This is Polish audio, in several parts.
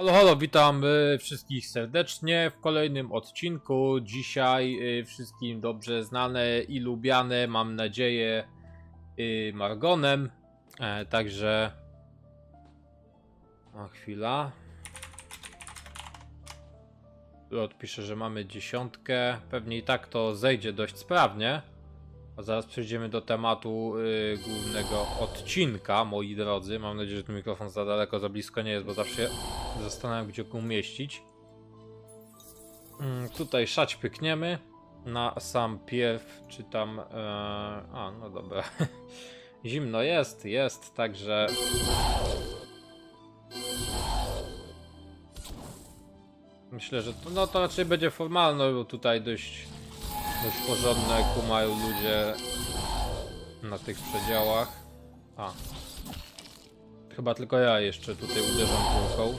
Halo, halo, witam wszystkich serdecznie w kolejnym odcinku. Dzisiaj y, wszystkim dobrze znane i lubiane, mam nadzieję, y, Margonem. E, także. Chwila. Odpiszę, że mamy dziesiątkę. Pewnie i tak to zejdzie dość sprawnie. A zaraz przejdziemy do tematu y, głównego odcinka, moi drodzy. Mam nadzieję, że ten mikrofon za daleko, za blisko nie jest, bo zawsze zastanawiam, gdzie go umieścić. Mm, tutaj szać pykniemy na sam pierw, czy tam... E, a, no dobra. Zimno jest, jest, także... Myślę, że to, no, to raczej będzie formalne, bo tutaj dość dość porządne kumają ludzie na tych przedziałach. A. Chyba tylko ja jeszcze tutaj uderzam piłką.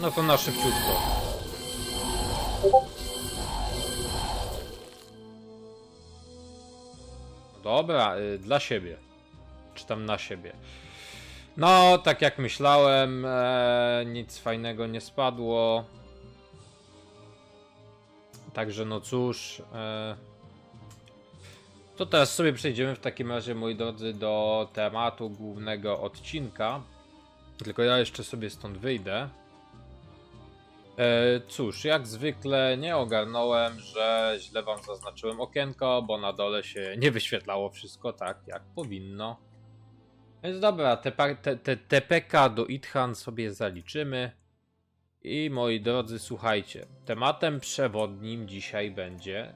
No to na szybciutko. Dobra, y, dla siebie. Czy tam na siebie. No, tak jak myślałem, e, nic fajnego nie spadło. Także no cóż. E... To teraz sobie przejdziemy w takim razie, moi drodzy, do tematu głównego odcinka. Tylko ja jeszcze sobie stąd wyjdę. E, cóż, jak zwykle nie ogarnąłem, że źle wam zaznaczyłem okienko, bo na dole się nie wyświetlało wszystko tak, jak powinno. Więc dobra, te, te, te, TPK do Ithan sobie zaliczymy. I moi drodzy, słuchajcie, tematem przewodnim dzisiaj będzie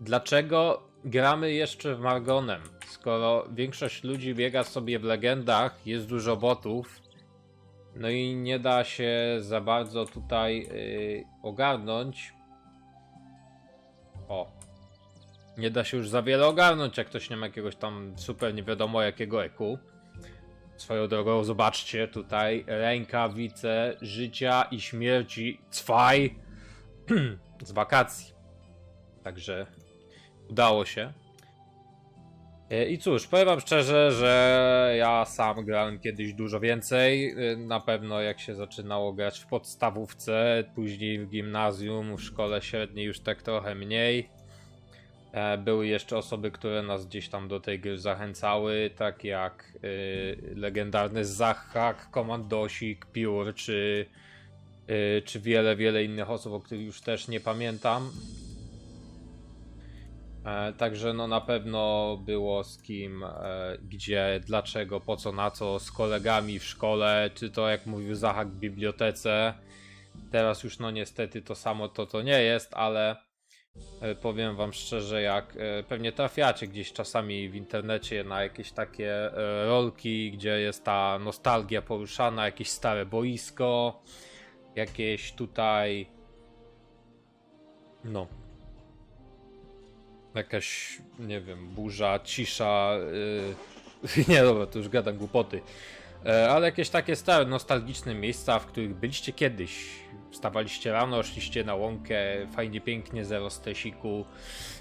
dlaczego gramy jeszcze w Margonem, skoro większość ludzi biega sobie w legendach, jest dużo botów, no i nie da się za bardzo tutaj yy, ogarnąć. O. Nie da się już za wiele ogarnąć, jak ktoś nie ma jakiegoś tam super nie wiadomo jakiego eku. Swoją drogą, zobaczcie tutaj rękawice życia i śmierci Cwaj z wakacji. Także udało się. E, I cóż, powiem wam szczerze, że ja sam grałem kiedyś dużo więcej. E, Na pewno jak się zaczynało grać w podstawówce, później w gimnazjum, w szkole średniej już tak trochę mniej. E, Były jeszcze osoby, które nas gdzieś tam do tej gry zachęcały, tak jak y, legendarny Zachak, Komandosik, Piór, czy, y, czy wiele, wiele innych osób, o których już też nie pamiętam. E, Także no na pewno było z kim, e, gdzie, dlaczego, po co, na co, z kolegami w szkole, czy to jak mówił Zachak w bibliotece. Teraz już no niestety to samo to to nie jest, ale E, Powiem wam szczerze, jak e, pewnie trafiacie gdzieś czasami w internecie na jakieś takie e, rolki, gdzie jest ta nostalgia poruszana, jakieś stare boisko, jakieś tutaj. No. Jakaś, nie wiem, burza, cisza. Yy... nie, dobra, to już gadam głupoty. E, Ale jakieś takie stare, nostalgiczne miejsca, w których byliście kiedyś. Wstawaliście rano, szliście na łąkę, fajnie, pięknie, zero stresiku.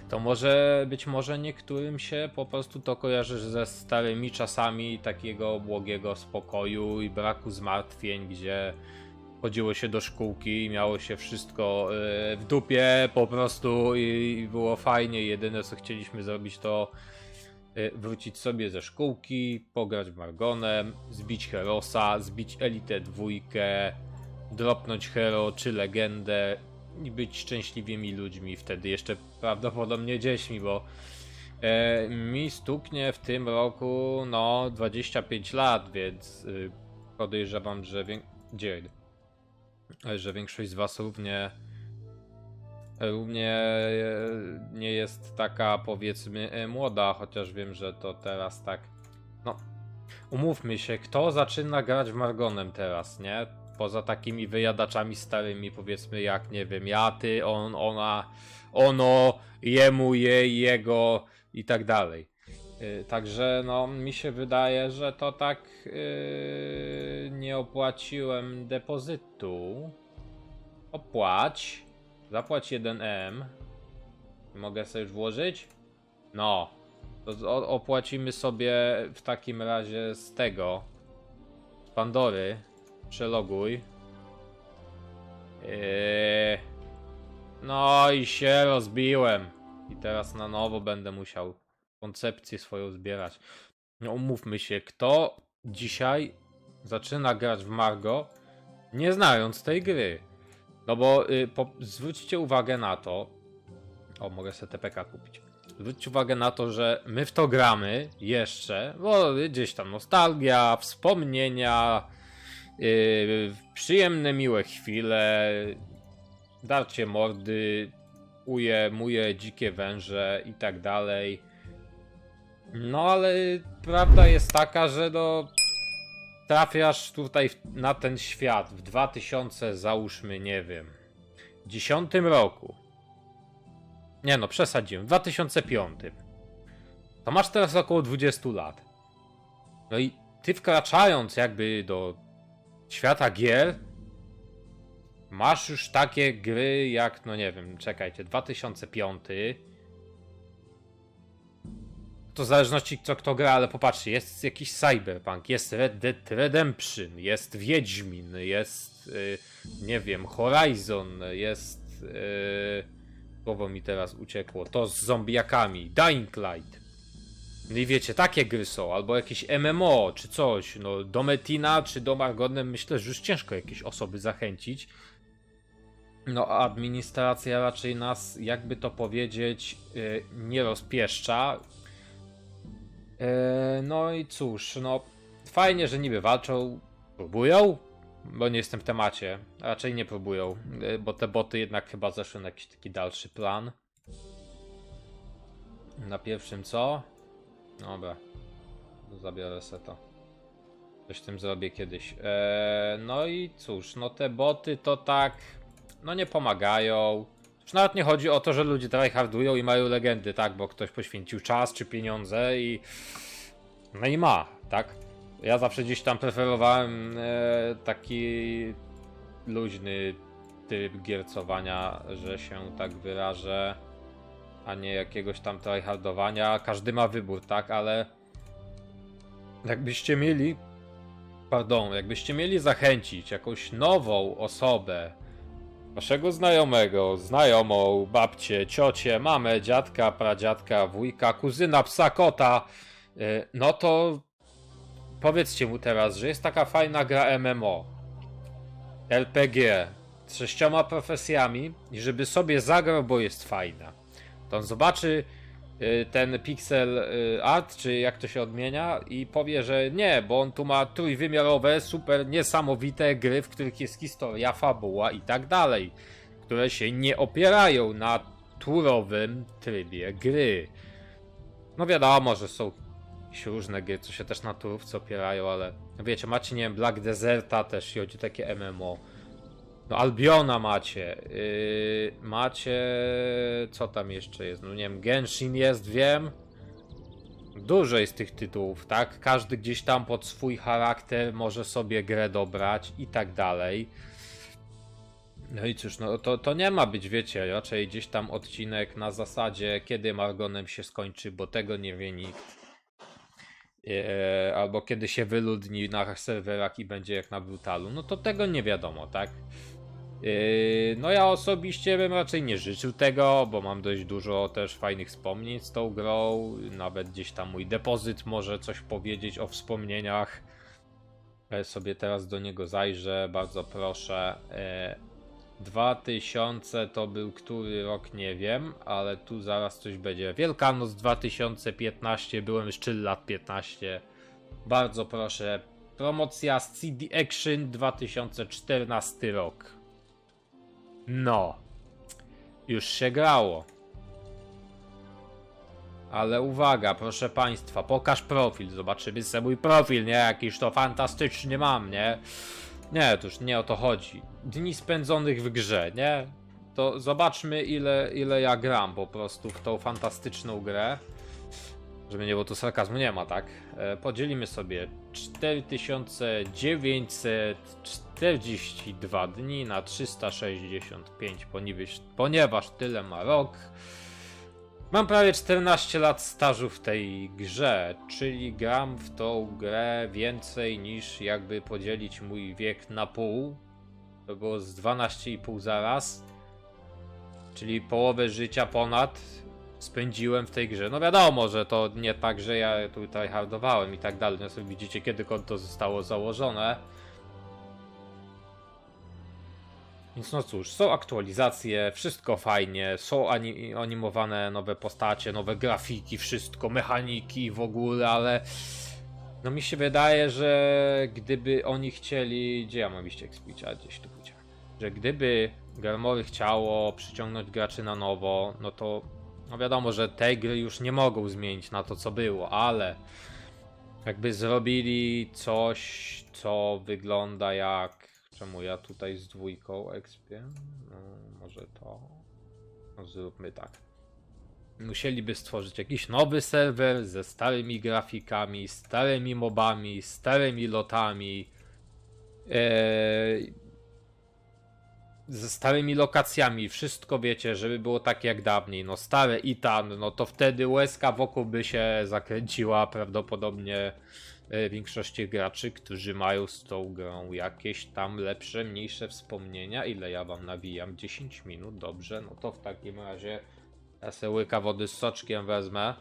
To może być może niektórym się po prostu to kojarzy ze starymi czasami takiego błogiego spokoju i braku zmartwień, gdzie chodziło się do szkółki i miało się wszystko e, w dupie po prostu i było fajnie. Jedyne co chcieliśmy zrobić to wrócić sobie ze szkółki, pograć Margonem, zbić Herosa, zbić Elite dwójkę, dropnąć Hero czy Legendę i być szczęśliwymi ludźmi, wtedy jeszcze prawdopodobnie dziećmi, bo e, mi stuknie w tym roku no 25 lat, więc y, podejrzewam, że, wię... Że większość z was równie równie e, nie jest taka powiedzmy e, młoda, chociaż wiem, że to teraz tak. No, umówmy się, kto zaczyna grać w Margonem teraz, nie? Poza takimi wyjadaczami starymi, powiedzmy, jak nie wiem, ja, ty, on, ona, ono, jemu, jej, jego i tak dalej. Y, Także no, mi się wydaje, że to tak yy, nie opłaciłem depozytu. Opłać. Zapłać 1M. Mogę sobie już włożyć? No. To z- opłacimy sobie w takim razie z tego. Pandory. Przeloguj. Eee, No i się rozbiłem. I teraz na nowo będę musiał koncepcję swoją zbierać. No umówmy się, kto dzisiaj zaczyna grać w Margo, nie znając tej gry. No bo y, po, zwróćcie uwagę na to. O, mogę sobie TPK kupić. Zwróćcie uwagę na to, że my w to gramy jeszcze, bo gdzieś tam nostalgia, wspomnienia, yy, przyjemne, miłe chwile, darcie mordy, uje, muje, dzikie węże i tak dalej. No ale prawda jest taka, że no trafiasz tutaj na ten świat w 2000 załóżmy, nie wiem, 10 roku. Nie no, przesadziłem, w 2005. To masz teraz około 20 lat. No i ty wkraczając jakby do świata gier, masz już takie gry jak, no nie wiem, czekajcie, 2005. To w zależności co kto gra, ale popatrzcie, jest jakiś Cyberpunk, jest Red Dead Redemption, jest Wiedźmin, jest, y, nie wiem, Horizon, jest, y, słowo mi teraz uciekło, to z zombiakami, Dying Light. No i wiecie, takie gry są, albo jakieś MMO, czy coś, no do Metina, czy do Margonem myślę, że już ciężko jakieś osoby zachęcić. No, a administracja raczej nas, jakby to powiedzieć, y, nie rozpieszcza. E, No i cóż, no fajnie, że niby walczą, próbują, bo nie jestem w temacie, raczej nie próbują, e, bo te boty jednak chyba zeszły na jakiś taki dalszy plan. Na pierwszym co? Dobra, zabiorę se to. Coś tym zrobię kiedyś. E, no i cóż, no te boty to tak, no nie pomagają. Już nawet nie chodzi o to, że ludzie tryhardują i mają legendy, tak, bo ktoś poświęcił czas czy pieniądze i no i ma, tak. Ja zawsze gdzieś tam preferowałem e, taki luźny typ giercowania, że się tak wyrażę, a nie jakiegoś tam tryhardowania. Każdy ma wybór, tak, ale jakbyście mieli, pardon, jakbyście mieli zachęcić jakąś nową osobę, waszego znajomego, znajomą, babcię, ciocię, mamę, dziadka, pradziadka, wujka, kuzyna, psa, kota, y, no to powiedzcie mu teraz, że jest taka fajna gra MMO, LPG, z sześcioma profesjami i żeby sobie zagrał, bo jest fajna. To on zobaczy ten pixel y, art, czy jak to się odmienia i powie, że nie, bo on tu ma trójwymiarowe, super niesamowite gry, w których jest historia, fabuła i tak dalej, które się nie opierają na turowym trybie gry. No wiadomo, że są jakieś różne gry, co się też na turówce opierają, ale wiecie, macie, nie wiem, Black Deserta też, jeśli chodzi takie MMO. No Albiona macie, yy, macie, co tam jeszcze jest, no nie wiem, Genshin jest, wiem. Dużo jest tych tytułów, tak? Każdy gdzieś tam pod swój charakter może sobie grę dobrać i tak dalej. No i cóż, no to, to nie ma być, wiecie, raczej gdzieś tam odcinek na zasadzie, kiedy Margonem się skończy, bo tego nie wie nikt. Eee, albo kiedy się wyludni na serwerach i będzie jak na brutalu, no to tego nie wiadomo, tak? Eee, no ja osobiście bym raczej nie życzył tego, bo mam dość dużo też fajnych wspomnień z tą grą, nawet gdzieś tam mój depozyt może coś powiedzieć o wspomnieniach. Sobie teraz do niego zajrzę, bardzo proszę. Eee, 2000 to był który rok, nie wiem, ale tu zaraz coś będzie. Wielkanoc 2015, byłem już 3 lat 15. Bardzo proszę. Promocja z CD Action 2014 rok. No. Już się grało. Ale uwaga, proszę państwa, pokaż profil. Zobaczymy sobie mój profil, nie? Jakiś to fantastyczny mam, nie? Nie, to już nie o to chodzi. Dni spędzonych w grze, nie? To zobaczmy ile, ile ja gram po prostu w tą fantastyczną grę. Żeby nie było tu sarkazmu, nie ma, tak? E, podzielimy sobie 4942 dni na 365, ponieważ, ponieważ tyle ma rok. Mam prawie 14 lat stażu w tej grze, czyli gram w tą grę więcej niż jakby podzielić mój wiek na pół. To było z 12,5 zaraz. Czyli połowę życia ponad spędziłem w tej grze. No wiadomo, że to nie tak, że ja tutaj hardowałem i tak dalej. No sobie widzicie, kiedy konto zostało założone. Więc no cóż, są aktualizacje, wszystko fajnie, są ani- animowane nowe postacie, nowe grafiki, wszystko, mechaniki w ogóle, ale no mi się wydaje, że gdyby oni chcieli, gdzie ja mam iść expić, a gdzieś tu pójdzie, że gdyby Garmory chciało przyciągnąć graczy na nowo, no to no wiadomo, że te gry już nie mogą zmienić na to, co było, ale jakby zrobili coś, co wygląda jak. Czemu ja tutaj z dwójką expię? No, może to. No, zróbmy tak. Musieliby stworzyć jakiś nowy serwer ze starymi grafikami, starymi mobami, starymi lotami. Eee, ze starymi lokacjami, wszystko wiecie, żeby było tak jak dawniej. No stare Itan, no to wtedy łezka wokół by się zakręciła prawdopodobnie e, większości graczy, którzy mają z tą grą jakieś tam lepsze, mniejsze wspomnienia. Ile ja wam nawijam? 10 minut, dobrze. No to w takim razie ja łyka wody z soczkiem wezmę.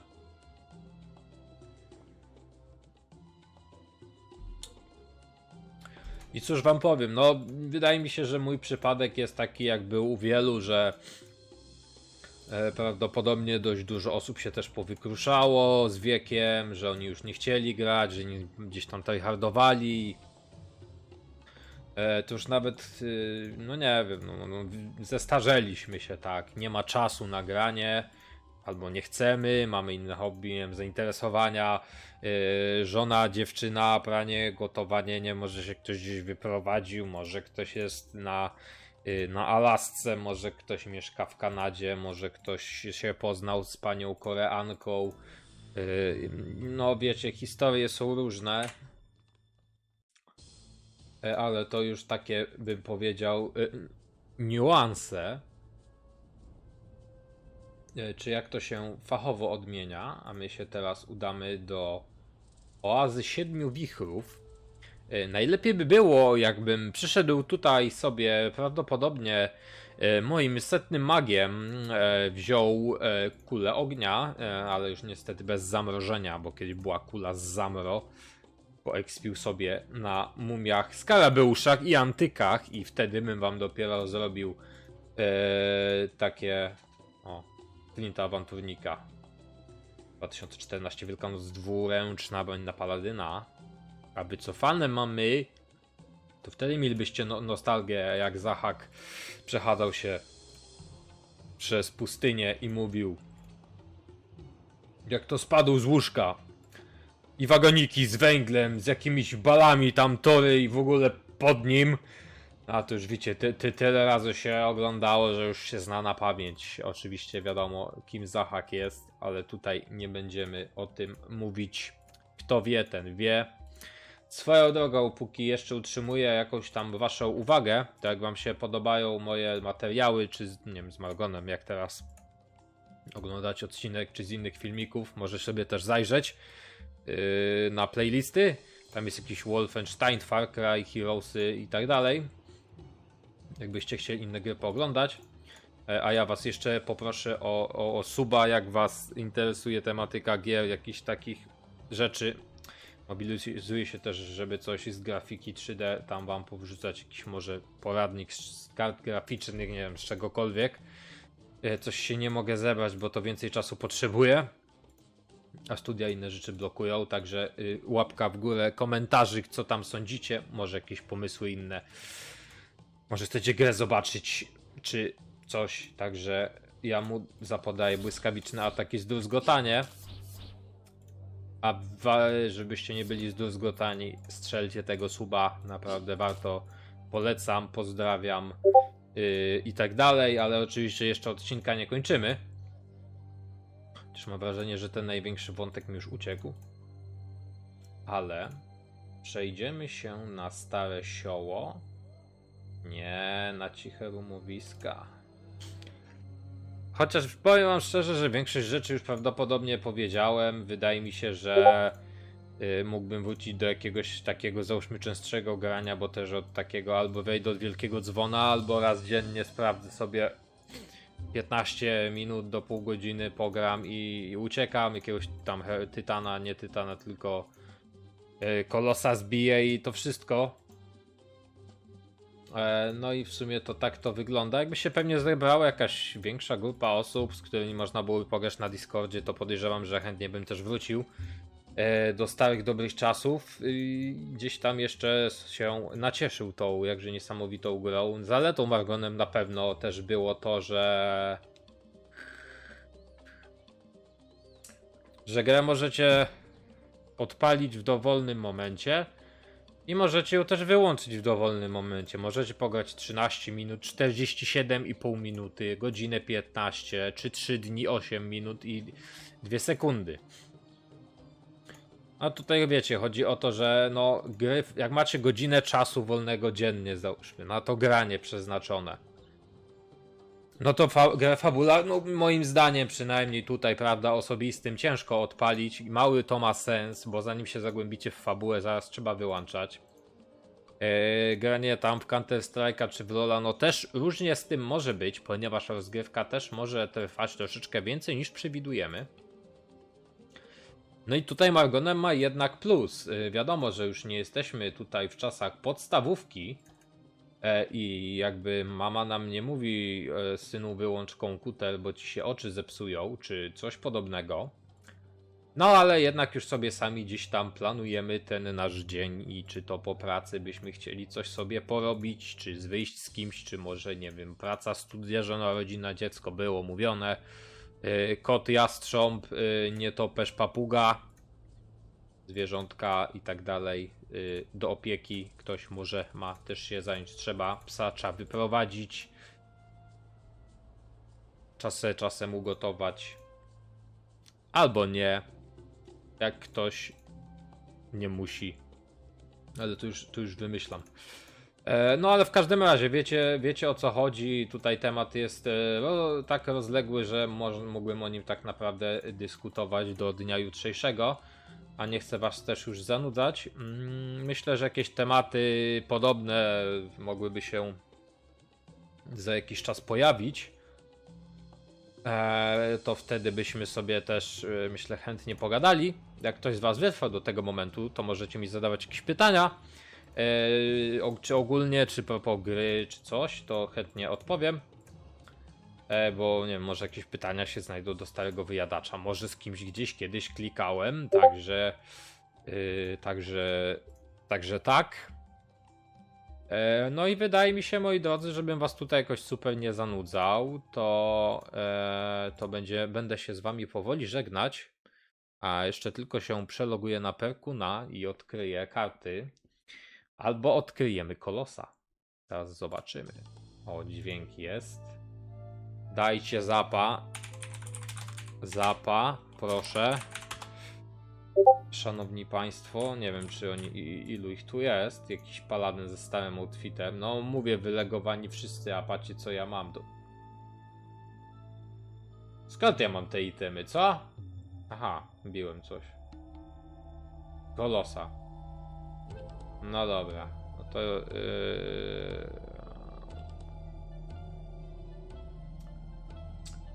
I cóż wam powiem, no wydaje mi się, że mój przypadek jest taki jak był u wielu, że e, prawdopodobnie dość dużo osób się też powykruszało z wiekiem, że oni już nie chcieli grać, że gdzieś tam tryhardowali. E, to już nawet, y, no nie wiem, no, no, zestarzeliśmy się tak, nie ma czasu na granie, albo nie chcemy, mamy inne hobby, wiem, zainteresowania, yy, żona, dziewczyna, pranie, gotowanie, nie może się ktoś gdzieś wyprowadził, może ktoś jest na, yy, na Alasce, może ktoś mieszka w Kanadzie, może ktoś się poznał z panią Koreanką. Yy, no wiecie, historie są różne. E, Ale to już takie, bym powiedział, yy, niuanse e, czy jak to się fachowo odmienia, a my się teraz udamy do oazy siedmiu wichrów. E, Najlepiej by było, jakbym przyszedł tutaj sobie prawdopodobnie e, moim setnym magiem e, wziął e, kulę ognia, e, ale już niestety bez zamrożenia, bo kiedyś była kula z zamro. Poekspił sobie na mumiach, skarabeuszach i antykach i wtedy bym wam dopiero zrobił e, takie o, Flinta Awanturnika. 2014 Wielkanoc dwuręczna broń na Paladyna. A wycofane mamy, to wtedy mielibyście no nostalgię, jak Zahak przechadzał się przez pustynię i mówił jak to spadł z łóżka i wagoniki z węglem, z jakimiś balami tam tory i w ogóle pod nim a to już wiecie, ty, ty, tyle razy się oglądało, że już się zna na pamięć. Oczywiście wiadomo, kim Zahak jest, ale tutaj nie będziemy o tym mówić. Kto wie, ten wie. Swoją drogą, póki jeszcze utrzymuję jakąś tam waszą uwagę, to jak wam się podobają moje materiały, czy z, nie wiem, z Margonem, jak teraz oglądać odcinek, czy z innych filmików, możesz sobie też zajrzeć yy, na playlisty. Tam jest jakiś Wolfenstein, Far Cry, Heroesy i tak dalej jakbyście chcieli inne gry pooglądać. E, A ja was jeszcze poproszę o, o, o suba, jak was interesuje tematyka gier, jakichś takich rzeczy. Mobilizuję się też, żeby coś z grafiki 3D tam wam powrzucać, jakiś może poradnik z kart graficznych, nie wiem, z czegokolwiek. E, Coś się nie mogę zebrać, bo to więcej czasu potrzebuję. A studia inne rzeczy blokują, także y, łapka w górę, komentarzy, co tam sądzicie, może jakieś pomysły inne. Może chcecie grę zobaczyć, czy coś, także ja mu zapodaję błyskawiczne ataki zdruzgotanie. A żebyście nie byli zdruzgotani, strzelcie tego suba, naprawdę warto. Polecam, pozdrawiam yy, i tak dalej, ale oczywiście jeszcze odcinka nie kończymy. Chociaż mam wrażenie, że ten największy wątek mi już uciekł. Ale przejdziemy się na stare sioło. Nie, na ciche rumowiska. Chociaż powiem wam szczerze, że większość rzeczy już prawdopodobnie powiedziałem. Wydaje mi się, że y, mógłbym wrócić do jakiegoś takiego załóżmy częstszego grania, bo też od takiego albo wejdę od wielkiego dzwona, albo raz dziennie sprawdzę sobie 15 minut do pół godziny pogram i, i uciekam. Jakiegoś tam tytana, nie tytana, tylko y, kolosa zbiję i to wszystko. E, No i w sumie to tak to wygląda. Jakby się pewnie zebrała jakaś większa grupa osób, z którymi można byłoby pograć na Discordzie, to podejrzewam, że chętnie bym też wrócił e, do starych dobrych czasów. I Gdzieś tam jeszcze się nacieszył tą jakże niesamowitą grą. Zaletą Margonem na pewno też było to, że że grę możecie odpalić w dowolnym momencie. I możecie ją też wyłączyć w dowolnym momencie. Możecie pograć 13 minut, 47,5 minuty, godzinę 15, czy 3 dni 8 minut i 2 sekundy. A tutaj wiecie, chodzi o to, że no gry, jak macie godzinę czasu wolnego dziennie, załóżmy, na to granie przeznaczone. No to fa grę fabularną, moim zdaniem przynajmniej tutaj, prawda, osobistym, ciężko odpalić. Mały to ma sens, bo zanim się zagłębicie w fabułę, zaraz trzeba wyłączać. Eee, granie tam w Counter Strike'a czy w Lola, no też różnie z tym może być, ponieważ rozgrywka też może trwać troszeczkę więcej niż przewidujemy. No i tutaj Margonem ma jednak plus. Yy, wiadomo, że już nie jesteśmy tutaj w czasach podstawówki i jakby mama nam nie mówi e, synu wyłącz komputer, bo ci się oczy zepsują, czy coś podobnego. No ale jednak już sobie sami gdzieś tam planujemy ten nasz dzień i czy to po pracy byśmy chcieli coś sobie porobić, czy wyjść z kimś, czy może nie wiem, praca, studia, żona, rodzina, dziecko było mówione. Yy, Kot, jastrząb, nietoperz, papuga, zwierzątka i tak dalej. Yy, Do opieki ktoś może ma też się zająć. Trzeba psa, trzeba wyprowadzić. Czasem, czasem ugotować. Albo nie. Jak ktoś nie musi. Ale to już, to już wymyślam. E, No ale w każdym razie wiecie, wiecie o co chodzi. Tutaj temat jest ro, tak rozległy, że może, mógłbym o nim tak naprawdę dyskutować do dnia jutrzejszego. A nie chcę was też już zanudzać. Mm, Myślę, że jakieś tematy podobne mogłyby się za jakiś czas pojawić. E, to wtedy byśmy sobie też, e, myślę, chętnie pogadali. Jak ktoś z Was wytrwał do tego momentu, to możecie mi zadawać jakieś pytania. E, czy ogólnie, czy propos gry, czy coś, to chętnie odpowiem. E, bo nie wiem, może jakieś pytania się znajdą do starego wyjadacza. Może z kimś gdzieś kiedyś klikałem, także. e, także. Także tak. E, No i wydaje mi się, moi drodzy, żebym was tutaj jakoś super nie zanudzał, to, e, to będzie, będę się z wami powoli żegnać. A jeszcze tylko się przeloguję na Perkuna i odkryję karty. Albo odkryjemy kolosa. Teraz zobaczymy. O, dźwięk jest. Dajcie zapa. Zapa, proszę. Szanowni Państwo, nie wiem czy oni, ilu ich tu jest, jakiś paladyn ze stałym outfitem. No mówię, wylegowani wszyscy, a patrzcie co ja mam. Do... Skąd ja mam te itemy, co? Aha, biłem coś. Kolosa. No dobra, no to... Yy...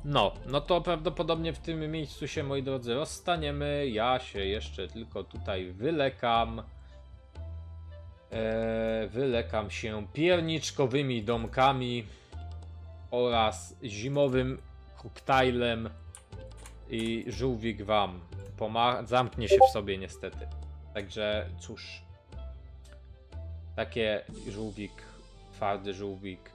No, no to prawdopodobnie w tym miejscu się, moi drodzy, rozstaniemy. Ja się jeszcze tylko tutaj wylekam. Eee, wylekam się pierniczkowymi domkami oraz zimowym koktajlem i żółwik wam zamknie się w sobie niestety. Także cóż, takie żółwik, twardy żółwik.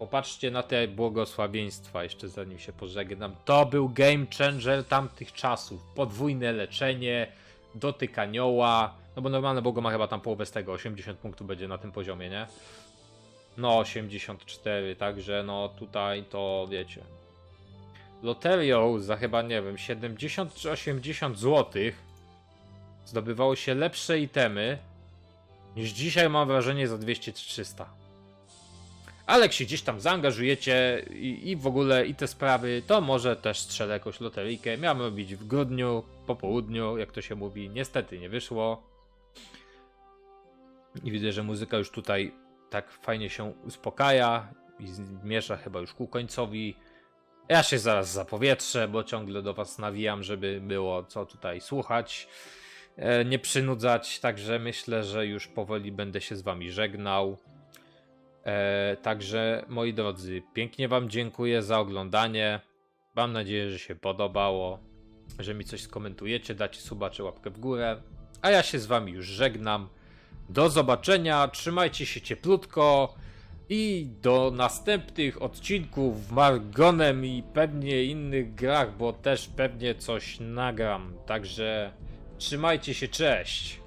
Popatrzcie na te błogosławieństwa, jeszcze zanim się pożegnam. To był game changer tamtych czasów. Podwójne leczenie, dotyk anioła. No bo normalne Bogo ma chyba tam połowę z tego, 80 punktów będzie na tym poziomie, nie? No, 84, także no tutaj to wiecie. Loterią za chyba, nie wiem, 70 czy 80 złotych zdobywało się lepsze itemy niż dzisiaj mam wrażenie za 200 czy 300. Ale jak się gdzieś tam zaangażujecie i, i w ogóle i te sprawy, to może też strzelę jakąś loteryjkę. Miałem robić w grudniu, po południu, jak to się mówi. Niestety nie wyszło. I widzę, że muzyka już tutaj tak fajnie się uspokaja i zmierza chyba już ku końcowi. Ja się zaraz zapowietrzę, bo ciągle do Was nawijam, żeby było co tutaj słuchać, e, nie przynudzać. Także myślę, że już powoli będę się z Wami żegnał. E, także moi drodzy, pięknie Wam dziękuję za oglądanie. Mam nadzieję, że się podobało, że mi coś skomentujecie, dacie suba czy łapkę w górę. A ja się z Wami już żegnam. Do zobaczenia, trzymajcie się cieplutko i do następnych odcinków w Margonem i pewnie innych grach, bo też pewnie coś nagram. Także trzymajcie się, cześć!